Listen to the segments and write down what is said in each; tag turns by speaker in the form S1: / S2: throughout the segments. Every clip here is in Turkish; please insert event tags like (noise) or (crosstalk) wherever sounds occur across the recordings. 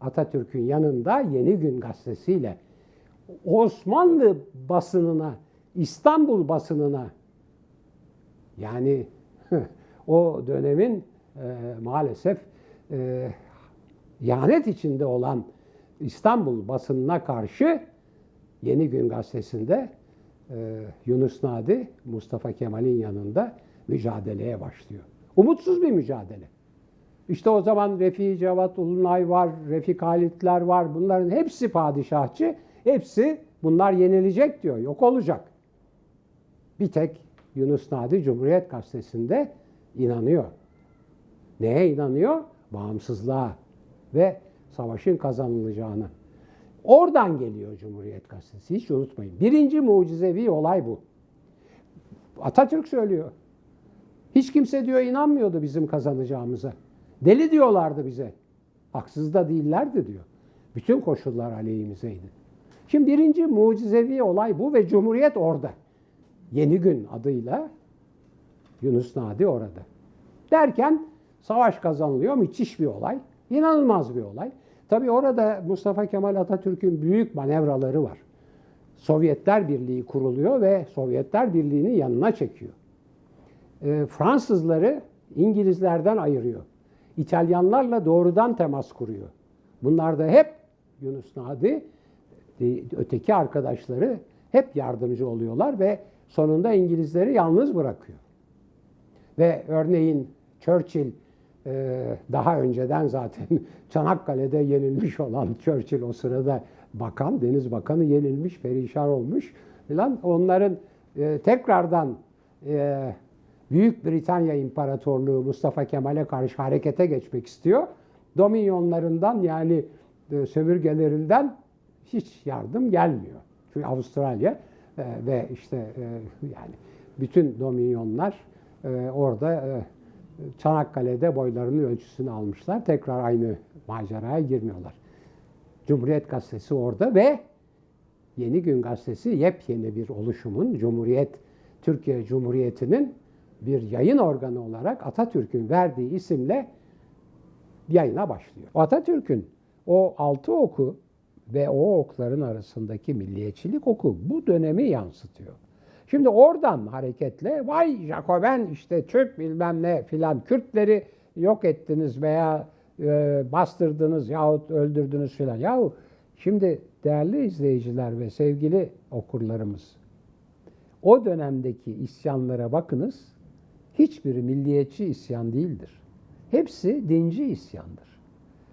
S1: Atatürk'ün yanında Yeni Gün gazetesiyle Osmanlı basınına, İstanbul basınına yani (laughs) o dönemin e, maalesef e, ihanet içinde olan İstanbul basınına karşı Yeni Gün gazetesinde e, Yunus Nadi Mustafa Kemal'in yanında mücadeleye başlıyor. Umutsuz bir mücadele. İşte o zaman Refik Cevat Ulunay var, Refik Halitler var. Bunların hepsi padişahçı. Hepsi bunlar yenilecek diyor, yok olacak. Bir tek Yunus Nadi Cumhuriyet Gazetesi'nde inanıyor. Neye inanıyor? Bağımsızlığa ve savaşın kazanılacağını. Oradan geliyor Cumhuriyet Gazetesi. Hiç unutmayın. Birinci mucizevi olay bu. Atatürk söylüyor. Hiç kimse diyor inanmıyordu bizim kazanacağımıza. Deli diyorlardı bize. Haksız da değillerdi diyor. Bütün koşullar aleyhimizeydi. Şimdi birinci mucizevi olay bu ve Cumhuriyet orada. Yeni Gün adıyla Yunus Nadi orada. Derken savaş kazanılıyor. Müthiş bir olay. İnanılmaz bir olay. Tabii orada Mustafa Kemal Atatürk'ün büyük manevraları var. Sovyetler Birliği kuruluyor ve Sovyetler Birliği'ni yanına çekiyor. E, Fransızları İngilizlerden ayırıyor. İtalyanlarla doğrudan temas kuruyor. Bunlar da hep Yunus Nadi, e, öteki arkadaşları hep yardımcı oluyorlar ve sonunda İngilizleri yalnız bırakıyor. Ve örneğin Churchill e, daha önceden zaten (laughs) Çanakkale'de yenilmiş olan Churchill o sırada bakan, deniz bakanı yenilmiş, perişan olmuş filan. Onların e, tekrardan Büyük Britanya İmparatorluğu Mustafa Kemal'e karşı harekete geçmek istiyor. Dominyonlarından yani e, sömürgelerinden hiç yardım gelmiyor. Çünkü Avustralya e, ve işte e, yani bütün dominyonlar orada Çanakkale'de boylarının ölçüsünü almışlar. Tekrar aynı maceraya girmiyorlar. Cumhuriyet Gazetesi orada ve Yeni Gün Gazetesi yepyeni bir oluşumun, Cumhuriyet, Türkiye Cumhuriyeti'nin bir yayın organı olarak Atatürk'ün verdiği isimle yayına başlıyor. Atatürk'ün o altı oku ve o okların arasındaki milliyetçilik oku bu dönemi yansıtıyor. Şimdi oradan hareketle vay Jacoben işte Türk bilmem ne filan Kürtleri yok ettiniz veya e, bastırdınız yahut öldürdünüz filan. Yahu şimdi değerli izleyiciler ve sevgili okurlarımız o dönemdeki isyanlara bakınız hiçbiri milliyetçi isyan değildir. Hepsi dinci isyandır.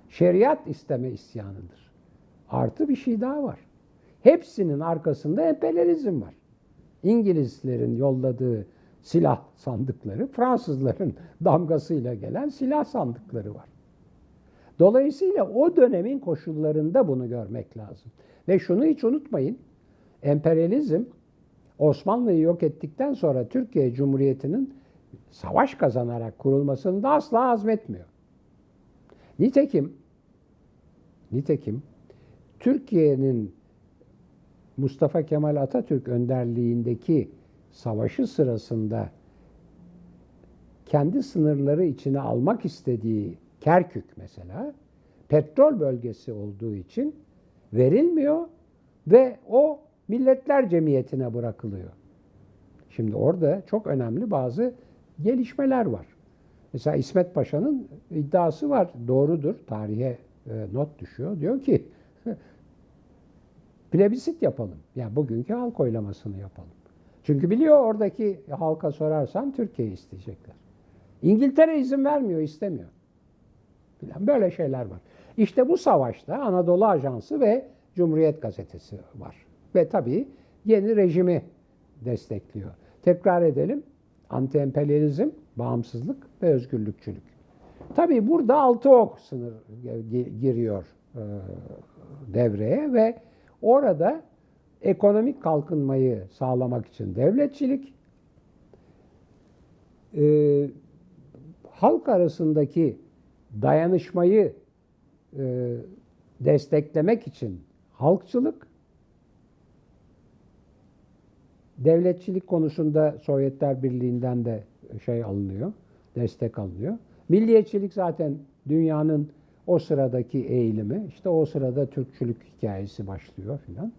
S1: Şeriat isteme isyanıdır. Artı bir şey daha var. Hepsinin arkasında emperyalizm var. İngilizlerin yolladığı silah sandıkları, Fransızların (laughs) damgasıyla gelen silah sandıkları var. Dolayısıyla o dönemin koşullarında bunu görmek lazım. Ve şunu hiç unutmayın, emperyalizm Osmanlı'yı yok ettikten sonra Türkiye Cumhuriyeti'nin savaş kazanarak kurulmasını da asla azmetmiyor. Nitekim nitekim Türkiye'nin Mustafa Kemal Atatürk önderliğindeki savaşı sırasında kendi sınırları içine almak istediği Kerkük mesela petrol bölgesi olduğu için verilmiyor ve o Milletler Cemiyeti'ne bırakılıyor. Şimdi orada çok önemli bazı gelişmeler var. Mesela İsmet Paşa'nın iddiası var. Doğrudur. Tarihe e, not düşüyor. Diyor ki plebisit yapalım. Yani bugünkü halk oylamasını yapalım. Çünkü biliyor oradaki halka sorarsan Türkiye isteyecekler. İngiltere izin vermiyor, istemiyor. Falan böyle şeyler var. İşte bu savaşta Anadolu Ajansı ve Cumhuriyet Gazetesi var. Ve tabii yeni rejimi destekliyor. Tekrar edelim. Anti-emperyalizm, bağımsızlık ve özgürlükçülük. Tabii burada altı ok sınır giriyor devreye ve orada ekonomik kalkınmayı sağlamak için devletçilik, e, halk arasındaki dayanışmayı e, desteklemek için halkçılık, devletçilik konusunda Sovyetler Birliği'nden de şey alınıyor, destek alınıyor. Milliyetçilik zaten dünyanın o sıradaki eğilimi. İşte o sırada Türkçülük hikayesi başlıyor filan.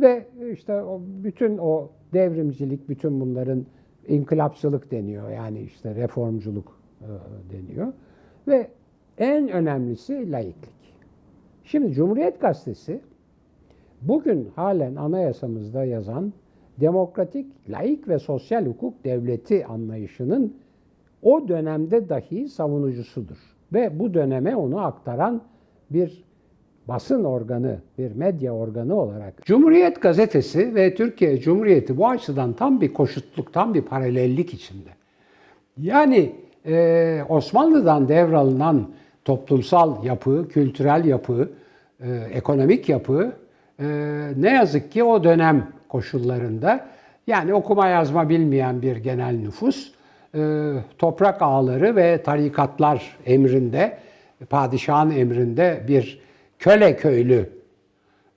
S1: Ve işte o bütün o devrimcilik, bütün bunların inkılapçılık deniyor. Yani işte reformculuk e, deniyor. Ve en önemlisi laiklik. Şimdi Cumhuriyet Gazetesi bugün halen anayasamızda yazan demokratik, laik ve sosyal hukuk devleti anlayışının o dönemde dahi savunucusudur. Ve bu döneme onu aktaran bir basın organı, bir medya organı olarak. Cumhuriyet Gazetesi ve Türkiye Cumhuriyeti bu açıdan tam bir koşutluk, tam bir paralellik içinde. Yani e, Osmanlı'dan devralınan toplumsal yapı, kültürel yapı, e, ekonomik yapı e, ne yazık ki o dönem koşullarında yani okuma yazma bilmeyen bir genel nüfus toprak ağları ve tarikatlar emrinde, padişahın emrinde bir köle köylü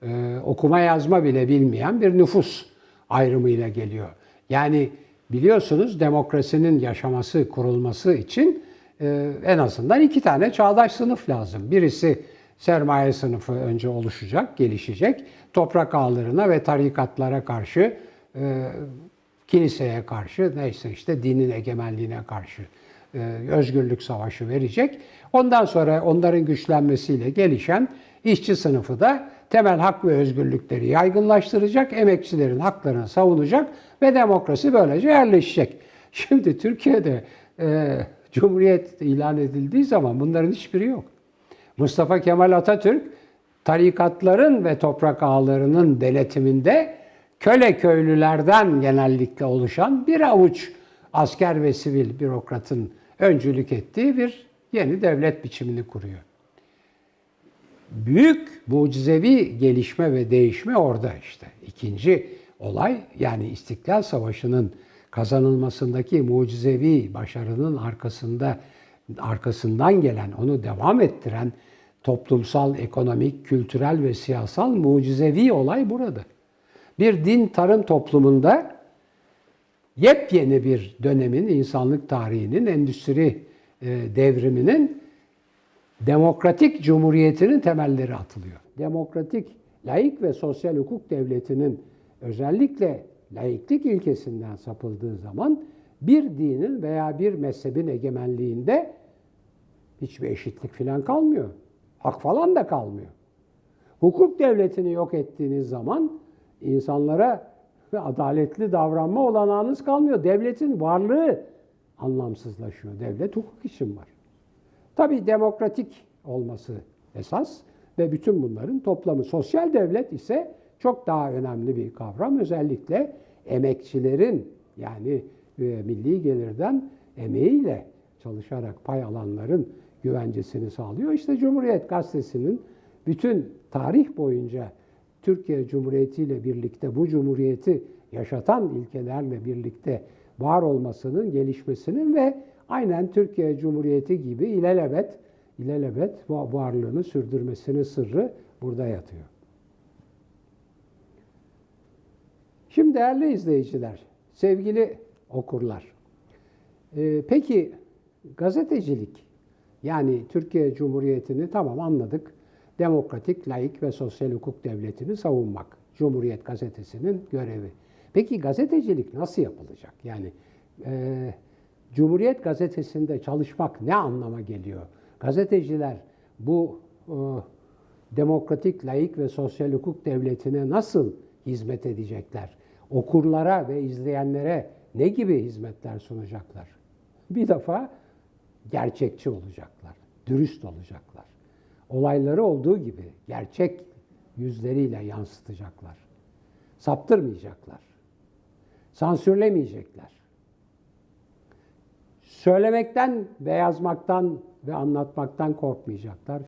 S1: e, okuma yazma bile bilmeyen bir nüfus ayrımıyla geliyor. Yani biliyorsunuz demokrasinin yaşaması, kurulması için e, en azından iki tane çağdaş sınıf lazım. Birisi sermaye sınıfı önce oluşacak, gelişecek. Toprak ağlarına ve tarikatlara karşı, e, kiliseye karşı, neyse işte dinin egemenliğine karşı e, özgürlük savaşı verecek. Ondan sonra onların güçlenmesiyle gelişen işçi sınıfı da temel hak ve özgürlükleri yaygınlaştıracak, emekçilerin haklarını savunacak ve demokrasi böylece yerleşecek. (laughs) Şimdi Türkiye'de e, Cumhuriyet ilan edildiği zaman bunların hiçbiri yok. Mustafa Kemal Atatürk tarikatların ve toprak ağlarının denetiminde köle köylülerden genellikle oluşan bir avuç asker ve sivil bürokratın öncülük ettiği bir yeni devlet biçimini kuruyor. Büyük mucizevi gelişme ve değişme orada işte. İkinci olay yani İstiklal Savaşı'nın kazanılmasındaki mucizevi başarının arkasında arkasından gelen, onu devam ettiren toplumsal, ekonomik, kültürel ve siyasal mucizevi olay burada. Bir din tarım toplumunda yepyeni bir dönemin, insanlık tarihinin, endüstri e, devriminin demokratik cumhuriyetinin temelleri atılıyor. Demokratik, laik ve sosyal hukuk devletinin özellikle laiklik ilkesinden sapıldığı zaman bir dinin veya bir mezhebin egemenliğinde hiçbir eşitlik falan kalmıyor. Hak falan da kalmıyor. Hukuk devletini yok ettiğiniz zaman insanlara adaletli davranma olanağınız kalmıyor. Devletin varlığı anlamsızlaşıyor. Devlet hukuk için var. Tabii demokratik olması esas ve bütün bunların toplamı. Sosyal devlet ise çok daha önemli bir kavram. Özellikle emekçilerin yani e, milli gelirden emeğiyle çalışarak pay alanların güvencesini sağlıyor. İşte Cumhuriyet Gazetesi'nin bütün tarih boyunca Türkiye Cumhuriyeti ile birlikte bu cumhuriyeti yaşatan ilkelerle birlikte var olmasının, gelişmesinin ve aynen Türkiye Cumhuriyeti gibi ilelebet, ilelebet varlığını sürdürmesinin sırrı burada yatıyor. Şimdi değerli izleyiciler, sevgili okurlar, e, peki gazetecilik yani Türkiye Cumhuriyeti'ni tamam anladık. Demokratik, laik ve sosyal hukuk devletini savunmak. Cumhuriyet Gazetesi'nin görevi. Peki gazetecilik nasıl yapılacak? Yani e, Cumhuriyet Gazetesi'nde çalışmak ne anlama geliyor? Gazeteciler bu e, demokratik, laik ve sosyal hukuk devletine nasıl hizmet edecekler? Okurlara ve izleyenlere ne gibi hizmetler sunacaklar? Bir defa gerçekçi olacaklar, dürüst olacaklar. Olayları olduğu gibi gerçek yüzleriyle yansıtacaklar. Saptırmayacaklar. Sansürlemeyecekler. Söylemekten ve yazmaktan ve anlatmaktan korkmayacaklar